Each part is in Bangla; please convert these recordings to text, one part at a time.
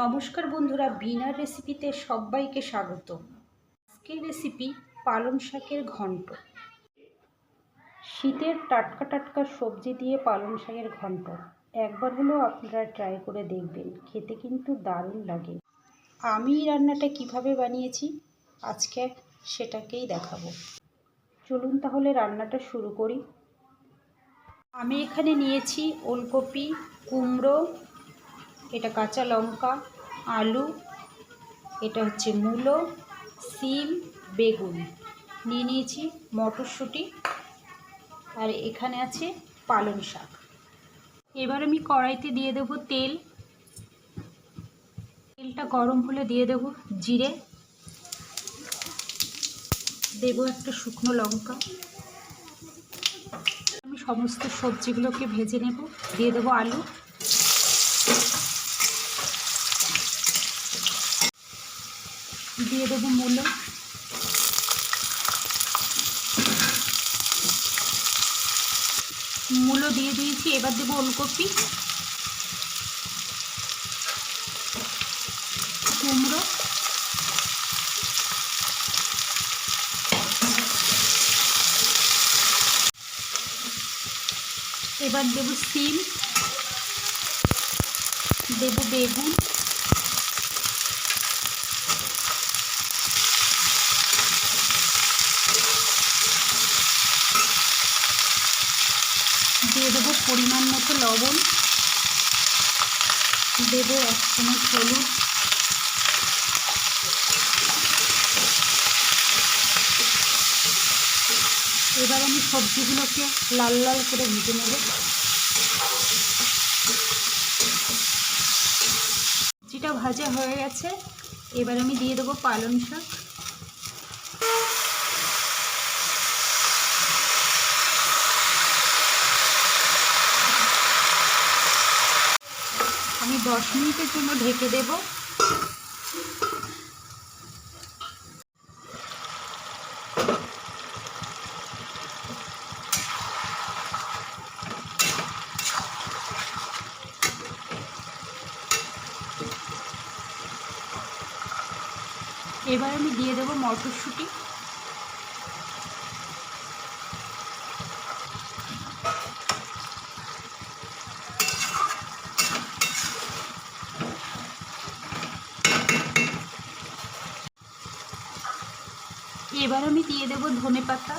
নমস্কার বন্ধুরা, বিনার রেসিপিতে সবাইকে স্বাগত। আজকের রেসিপি পালং শাকের ঘন্ট। শীতের টাটকা টাটকা সবজি দিয়ে পালং শাকের ঘন্ট। একবার হলেও আপনারা ট্রাই করে দেখবেন, খেতে কিন্তু দারুণ লাগে। আমি রান্নাটা কীভাবে বানিয়েছি, আজকে সেটাকেই দেখাবো। চলুন তাহলে রান্নাটা শুরু করি। আমি এখানে নিয়েছি ওলকপি, কুমড়ো এটা কাঁচা লঙ্কা, আলু, এটা হচ্ছে মূলো, সিম, বেগুন। নিয়ে নিয়েছি মটরশুঁটি আর এখানে আছে পালং শাক। এবার আমি কড়াইতে দিয়ে দেবো তেল। তেলটা গরম হলে দিয়ে দেবো জিরে। দেবো একটা শুকনো লঙ্কা। আমি সমস্ত সবজিগুলোকে ভেজে নেব। দিয়ে দেবো আলু। দিয়ে দেবো মূলো। মূলো দিয়ে দিয়েছি, এবার দেবো ওলকপি। কুমড়ো। এবার দেবো সিম। দেবো বেগুন। দিয়ে দেবো পরিমাণ মতো লবণ। দেবো এক চামচ হলুদ। এবার আমি সবজিগুলোকে লাল লাল করে ভেজে নেব। সবজিটা ভাজা হয়ে গেছে। এবার আমি দিয়ে দেবো পালং শাক। দশ মিনিটের জন্য ঢেকে দেব। এবার আমি দিয়ে দেবো মটরশুঁটি। এবার আমি দিয়ে দেবো ধনে পাতা।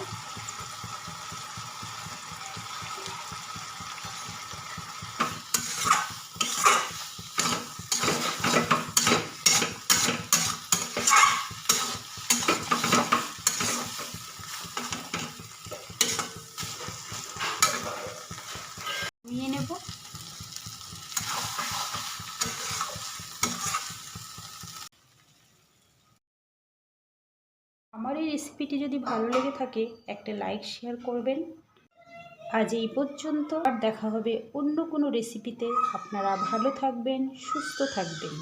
নিয়ে নেব। আমার এই রেসিপিটি যদি ভালো লেগে থাকে, একটা লাইক শেয়ার করবেন। আজ এই পর্যন্ত, আর দেখা হবে অন্য কোনো রেসিপিতে আপনারা ভালো থাকবেন, সুস্থ থাকবেন।